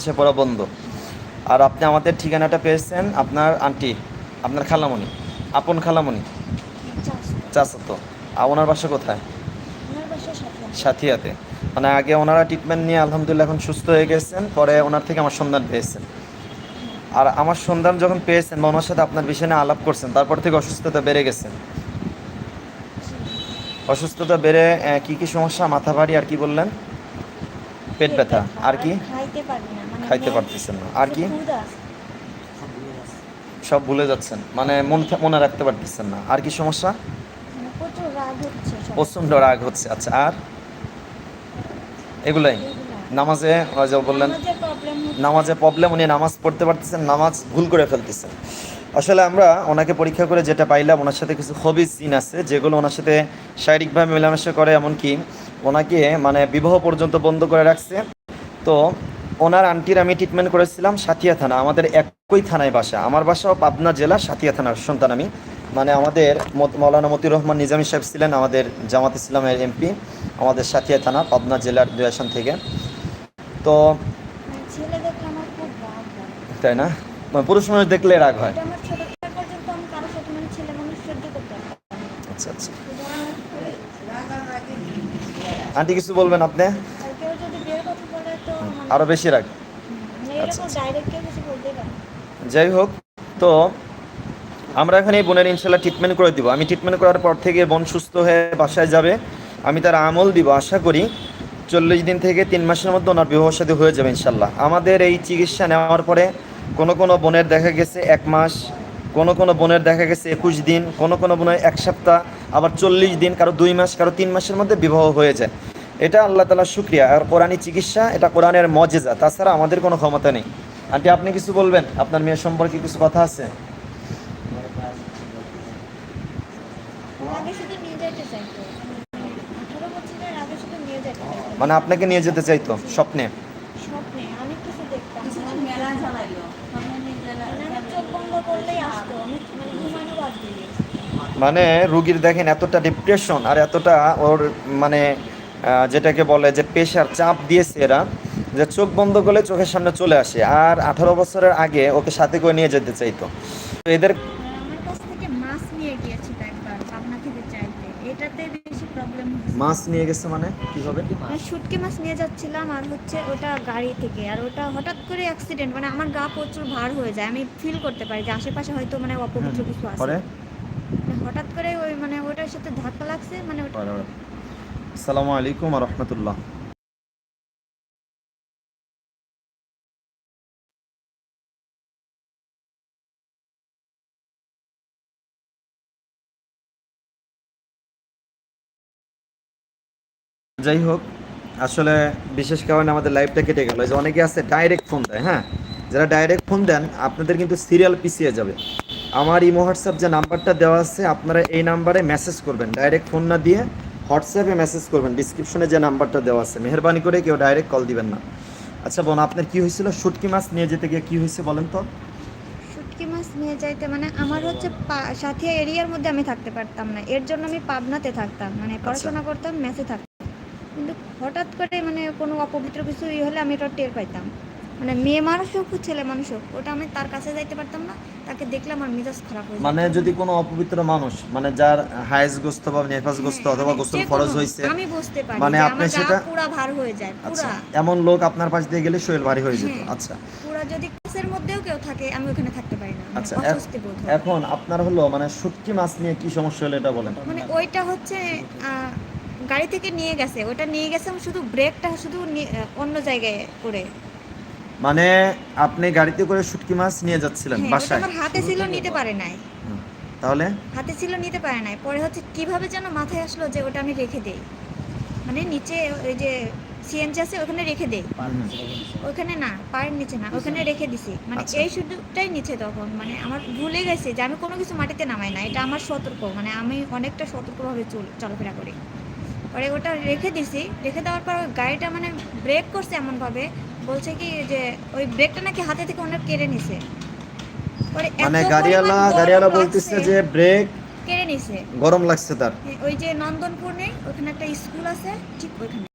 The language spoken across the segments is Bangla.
বাংলাদেশে পড়া বন্ধ। আর আপনি আমাদের ঠিকানাটা পেয়েছেন আপনার আন্টি, আপনার খালামণি, আপন খালামণি। চাচাতো। আর ওনার বাসা কোথায়? সাথিয়াতে। মানে আগে ওনারা ট্রিটমেন্ট নিয়ে আলহামদুলিল্লাহ এখন সুস্থ হয়ে গেছেন, পরে ওনার থেকে আমার সন্ধান পেয়েছেন। আর আমার সন্ধান যখন পেয়েছেন বা ওনার সাথে আপনার বিষয় নিয়ে আলাপ করছেন, তারপর থেকে অসুস্থতা বেড়ে গেছেন। অসুস্থতা বেড়ে কি কি সমস্যা? মাথা ভারী আর কি বললেন? পেট ব্যথা আর কি? খাইতে মানে পারতেছেন না। আর কি? সব ভুলে যাচ্ছেন মানে মন মনে রাখতে পারতেছেন না। আর কি সমস্যা? মানে প্রচুর রাগ হচ্ছে প্রচণ্ড রাগ হচ্ছে। আচ্ছা আর? এগুলাই। নামাজে বললেন। নামাজে প্রবলেম উনি নামাজ পড়তে পারতেছেন নামাজ ভুল করে ফেলতেছেন। আসলে আমরা ওনাকে পরীক্ষা করে যেটা পাইলাম ওনার সাথে কিছু হবিস জিন আছে যেগুলো ওনার সাথে শারীরিকভাবে মেলামেশা করে এমনকি ওনাকে মানে বিবাহ পর্যন্ত বন্ধ করে রাখছে। তো ওনার আন্টির আমি ট্রিটমেন্ট করেছিলাম সাথিয়া থানা আমাদের একই থানায় বাসা। আমার বাসাও পাবনা জেলা সাথিয়া থানার সন্তান আমি। মানে আমাদের মত- মৌলানা মতিউর রহমান নিজামী সাহেব ছিলেন আমাদের জামাত ইসলামের এমপি আমাদের সাথিয়া থানা পাবনা জেলার দুয়াশান থেকে। তো মানে। তাই না? মানে পুরুষ মানুষ দেখলে রাগ হয়। আচ্ছা আমার ছোটবেলা পর্যন্ত আমি কারোর সাথে মানে ছেলে মানুষ সহ্য করতে পারতাম না। আচ্ছা আচ্ছা কিন্তু আমার- আন্টি কিছু বলবেন আপনি? আর মানে- আরও বেশি মানে আচ্ছা, আচ্ছা। যাই হোক তো আমরা এখানে এই বোনের ইনশাল্লাহ ট্রিটমেন্ট করে দিব। আমি ট্রিটমেন্ট করার পর থেকে বোন সুস্থ হয়ে বাসায় যাবে। আমি তার আমল দিব আশা করি চল্লিশ দিন থেকে তিন মাসের মধ্যে ওনার বিবাহ সাথে হয়ে যাবে ইনশাল্লাহ। আমাদের এই চিকিৎসা নেওয়ার পরে কোনো কোনো বোনের দেখা গেছে এক মাস কোনো কোনো বোনের দেখা গেছে একুশ দিন কোনো কোনো বোনের এক সপ্তাহ আবার চল্লিশ দিন কারও দুই মাস কারও তিন মাসের মধ্যে বিবাহ হয়ে যায়। এটা আল্লাহ তালার শুক্রিয়া। আর কোরআনী চিকিৎসা এটা কোরআনের মজেজা। তাছাড়া আমাদের কোনো ক্ষমতা নেই। আন্টি আপনি কিছু বলবেন? আপনার মেয়ের সম্পর্কে কিছু কথা আছে? মানে আপনাকে নিয়ে যেতে চাইতো স্বপ্নে অনেক কিছু দেখতাম কিছুদিন মেলা চালাইলো সামনে নিয়ে গেলে মানে আমি চোখ বন্ধ করলেই আসতো আমি মানে রুগীর দেখেন এতটা ডিপ্রেশন আর এতটা ওর মানে যেটাকে বলে যে প্রেশার চাপ দিয়েছে এরা, যে চোখ বন্ধ করলে চোখের সামনে চলে আসে। আর আঠারো বছরের আগে ওকে সাথে করে নিয়ে যেতে চাইতো। তো এদের আর আমার কাছ থেকে মাছ নিয়ে গিয়েছিল একবার পাবনা থেকে চাইতে এটাতে বেশি প্রবলেম মাছ নিয়ে গেছে মানে? কীভাবে? শুটকি মাছ নিয়ে যাচ্ছিলাম আর হচ্ছে ওটা গাড়ি থেকে। আর ওটা হঠাৎ করে অ্যাক্সিডেন্ট মানে আমার গা প্রচুর ভার হয়ে যায়। আমি ফিল করতে পারি যে আশেপাশে হয়তো মানে অপবিত্র কিছু আছে। মানে হঠাৎ করে ওই মানে ওটার সাথে ধাক্কা লাগছে মানে ওটা আসসালামু আলাইকুম রহমতুল্লাহ। যাই হোক আসলে বিশেষ কারণে আমাদের লাইফটা কেটে গেল। যে অনেকে আছে ডাইরেক্ট ফোন দেয় হ্যাঁ? যারা ডাইরেক্ট ফোন দেন আপনাদের কিন্তু সিরিয়াল পিছিয়ে যাবে। আমার ইমো হোয়াটসঅ্যাপ যে নাম্বারটা দেওয়া আছে আপনারা এই নাম্বারে মেসেজ করবেন। ডাইরেক্ট ফোন না দিয়ে হোয়াটসঅ্যাপে মেসেজ করবেন। ডিসক্রিপশনে যে নাম্বারটা দেওয়া আছে মেহরবানি করে কেউ ডাইরেক্ট কল দিবেন না। আচ্ছা বোন আপনার কি হয়েছিল? শুটকি মাছ নিয়ে যেতে গিয়ে কি হয়েছে বলেন তো? শুটকি মাছ নিয়ে যাইতে মানে আমার হচ্ছে সাথিয়া এরিয়ার মধ্যে আমি থাকতে পারতাম না। এর জন্য আমি পাবনাতে থাকতাম। মানে পড়াশোনা করতাম মেসে থাকতাম। কিন্তু হঠাৎ করে মানে কোনো অপবিত্র কিছু ই হলে আমি এটা টের পাইতাম। মানে মেয়ে মানুষ হোক ছেলে মানুষ হোক ওটা আমি তার কাছে যাইতে পারতাম না তাকে দেখলে আমার মেজাজ খারাপ হয়ে মানে যদি কোনো অপবিত্র মানুষ মানে যার হায়েজগ্রস্ত বা নেফাজগ্রস্ত হ্যাঁ, অথবা মানে গোসল ফরজ হয়েছে আমি বুঝতে পারি মানে আপনি সেটা- পুরা ভার হয়ে যায় আচ্ছা পুরা। এমন লোক আপনার পাশ দিয়ে গেলে শরীর ভারী হয়ে যেত হ্যাঁ। আচ্ছা। পুরা যদি কাছের মধ্যেও কেউ থাকে আমি ওখানে থাকতে পারি না মানে আচ্ছা এখন আপনার হলো মানে শুটকি মাছ নিয়ে কি সমস্যা হলো এটা বলেন। মানে ওইটা হচ্ছে গাড়ি থেকে নিয়ে গেছে ওটা নিয়ে গেছে শুধু ব্রেকটা শুধু অন্য জায়গায় করে। মানে আপনি গাড়িতে করে শুটকি মাছ নিয়ে যাচ্ছিলেন হ্যাঁ, বাসায়? আমার হাতে ছিল নিতে পারে নাই। তাহলে? হাতে ছিল নিতে পারে নাই। পরে হচ্ছে কীভাবে যেন মাথায় আসলো যে ওটা আমি রেখে দেই। মানে নিচে ওই যে সিএনজি আছে ওখানে রেখে দেই। ওখানে না পায়ের নিচে না ওখানে রেখে দিছি। মানে আচ্ছা। এই সুযোগটাই নিচে তখন। মানে আমার ভুলে গেছে যে আমি কোনো কিছু মাটিতে নামাই না এটা আমার সতর্ক। মানে আমি অনেকটা সতর্কভাবে চল চলাফেরা করি। পরে ওটা রেখে দিছি। রেখে দেওয়ার পর ওই গাড়িটা মানে ব্রেক করছে এমনভাবে। বলছে কি যে ওই ব্রেকটা নাকি হাতে থেকে অনেক কেড়ে নিছে। পরে মানে গাড়িওয়ালা গাড়িওয়ালা বলতেছে যে ব্রেক কেড়ে নিছে। গরম লাগছে তার। হ্যাঁ, ওই যে নন্দনপুর নেই ওখানে একটা স্কুল আছে ঠিক ওইখানে।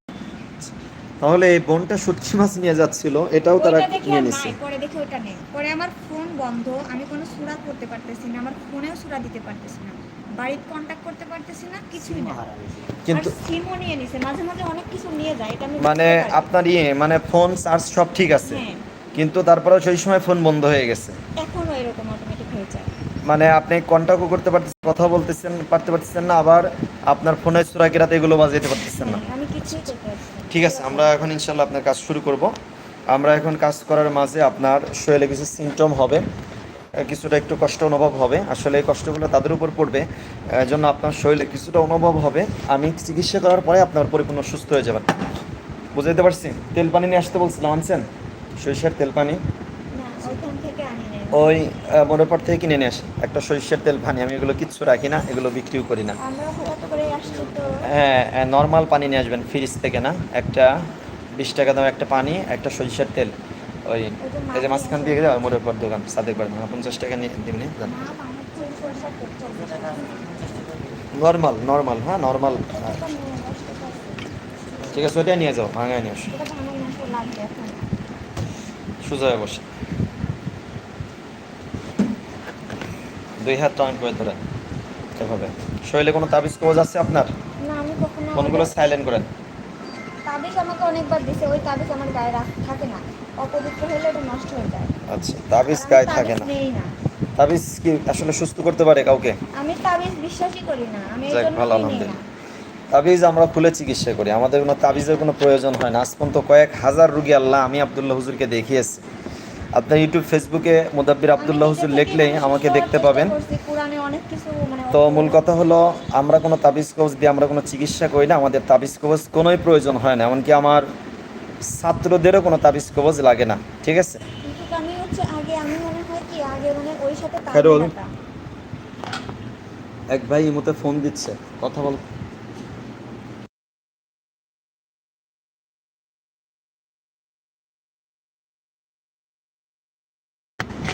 তাহলে এই বোনটা শুটকি মাছ নিয়ে যাচ্ছিল এটাও তারা নিয়ে নিছে। পরে দেখে ওটা নেই। পরে আমার ফোন বন্ধ আমি কোনো সুরা করতে পারতেছি না আমার ফোনেও সুরা দিতে পারতেছি না। বাড়িতে করতে পারতেছি না কিছুই না। কিন্তু সিমও নিয়ে নিছে মাঝে মাঝে অনেক কিছু নিয়ে যায় এটা আমি মানে আপনার ইয়ে মানে ফোন চার্জ সব ঠিক আছে। হ্যাঁ। কিন্তু তারপরেও সেই সময় ফোন বন্ধ হয়ে গেছে। এখনও এরকম অটোমেটিক হয়ে যায়। মানে আপনি কন্ট্যাক্টও করতে পারতেছেন কথা বলতেছেন পারতে পারতেছেন না আবার আপনার ফোনে ফোনের সুরাকিরাতে এগুলো বাজাইতে পারতেছেন না। হ্যাঁ, আমি কিছুই করতে পারছি ঠিক আছে আমরা এখন ইনশাল্লাহ আপনার কাজ শুরু করব। আমরা এখন কাজ করার মাঝে আপনার শরীরে কিছু সিমটম হবে। কিছুটা একটু কষ্ট অনুভব হবে। আসলে এই কষ্টগুলো তাদের উপর পড়বে। জন্য আপনার শরীরে কিছুটা অনুভব হবে। আমি চিকিৎসা করার পরে আপনার পরিপূর্ণ সুস্থ হয়ে যাবেন। বুঝাইতে পারছি? তেল পানি নিয়ে আসতে বলছিলাম আনছেন? সরিষার তেল পানি? ওই মনের পর থেকে কিনে নিয়ে আসি। একটা সরিষার তেল পানি। আমি এগুলো কিচ্ছু রাখি না এগুলো বিক্রিও করি না। হ্যাঁ নর্মাল পানি নিয়ে আসবেন ফ্রিজ থেকে না। একটা বিশ টাকা দাম একটা পানি একটা সরিষার তেল। ওই এই যে মাঝখান দিয়ে যাও মোড়ের পর দোকান সাদেক বাড়ি। পঞ্চাশ টাকা নিয়ে দিবনি নর্মাল নর্মাল হ্যাঁ নর্মাল। ঠিক আছে ওইটাই নিয়ে যাও ভাঙায় নিয়ে আসো। এটা ভাঙাই না তো লাগবে এখন সোজা হয়ে বসে। দুই হাত টান করে ধরেন। এভাবে। শরীরে কোনো তাবিজ কবজ আছে আপনার? ফোনগুলো সাইলেন্ট করেন? তাবিজ আমাকে অনেকবার দিছে ওই তাবিজ আমার গায়ে থাকে না। অপবিত্র হলে ওটা নষ্ট হয়ে যায়। আচ্ছা তাবিজ গায়ে থাকে না। তাবিজ কি আসলে সুস্থ করতে পারে কাউকে? আমি তাবিজ বিশ্বাসই করি না। আমি এজন্য ভালো, আলহামদুলিল্লাহ। তাবিজ আমরা খুলে চিকিৎসা করি। আমাদের কোনো তাবিজের কোনো প্রয়োজন হয় না। আজ পর্যন্ত কয়েক হাজার রুগী আল্লাহ আমি আবদুল্লাহ হুজুরকে দেখিয়েছি। আপনার ইউটিউব ফেসবুকে মুদাব্বির আবদুল্লাহ হুজুর লিখলেই আমাকে দেখতে পাবেন। তো মূল কথা হলো আমরা কোনো তাবিজ কবজ দিয়ে আমরা কোনো চিকিৎসা করি না আমাদের তাবিজ কবজ কোনোই প্রয়োজন হয় না এমনকি আমার ছাত্রদেরও কোনো তাবিজ কবজ লাগে না ঠিক আছে? মনে। এক ভাই ইমুতে ফোন দিচ্ছে কথা বল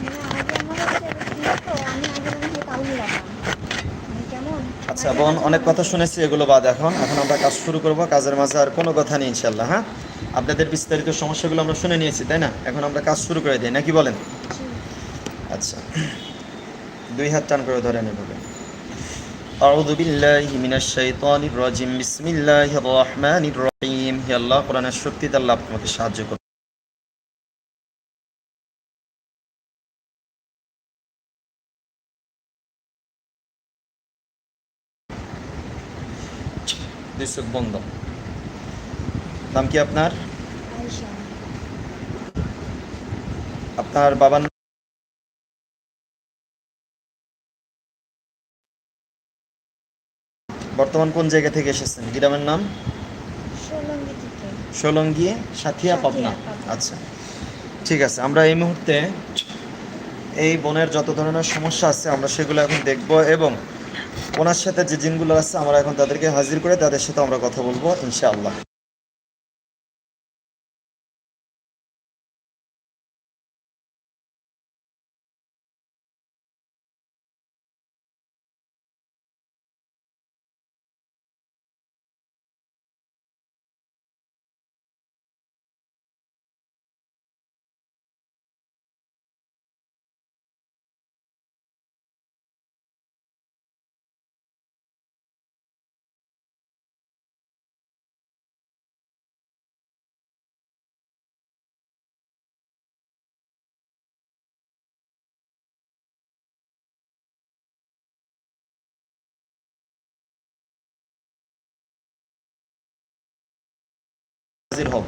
মানে আগে আমার হচ্ছে কি হতো, আমি আগে মনে হয় তাও দিতাম। মানে কেমন আচ্ছা বোন অনেক কথা শুনেছি এগুলো বাদ এখন এখন আমরা কাজ শুরু করব কাজের মাঝে আর কোনো কথা নেই ইনশাল্লাহ হ্যাঁ আপনাদের বিস্তারিত সমস্যাগুলো আমরা শুনে নিয়েছি তাই না এখন আমরা কাজ শুরু করে দিই নাকি বলেন আচ্ছা দুই হাত টান করে ধরেন এভাবে أعوذ بالله من الشيطان الرجيم بسم الله الرحمن الرحيم হে আল্লাহ কোরআনের শক্তিতে আল্লাহ আপনাকে সাহায্য দুই চোখ বন্ধ। নাম কি আপনার? আপনার বাবার বর্তমান কোন জায়গা থেকে এসেছেন? গ্রামের নাম? সোলঙ্গি সাথিয়া পাবনা। সাথিয়া, পাবনা। আচ্ছা ঠিক আছে। আমরা এই মুহূর্তে এই বনের যত ধরনের সমস্যা আছে আমরা সেগুলো এখন দেখব এবং ওনার সাথে যে জিনগুলো আছে, আমরা এখন তাদেরকে হাজির করে তাদের সাথে আমরা কথা বলব, ইনশাআল্লাহ। হাজির হব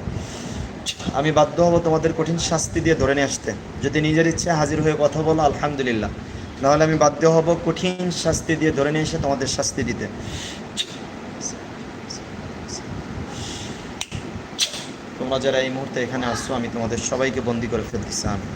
আমি বাধ্য হব তোমাদের কঠিন শাস্তি দিয়ে ধরে নিয়ে আসতে। যদি নিজের ইচ্ছে হাজির হয়ে কথা বলো, আলহামদুলিল্লাহ। নাহলে আমি বাধ্য হব কঠিন শাস্তি দিয়ে ধরে নিয়ে এসে তোমাদের শাস্তি দিতে। তোমরা যারা এই মুহূর্তে এখানে আসছো আমি তোমাদের সবাইকে বন্দি করে ফেলতেছি আমি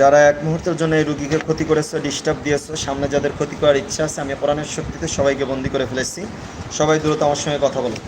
যারা এক মুহূর্তের জন্য এই রুগীকে ক্ষতি করেছে ডিস্টার্ব দিয়েছে, সামনে যাদের ক্ষতি করার ইচ্ছা আছে, আমি পরাণের শক্তিতে সবাইকে বন্দি করে ফেলেছি। সবাই দ্রুত আমার সঙ্গে কথা বলো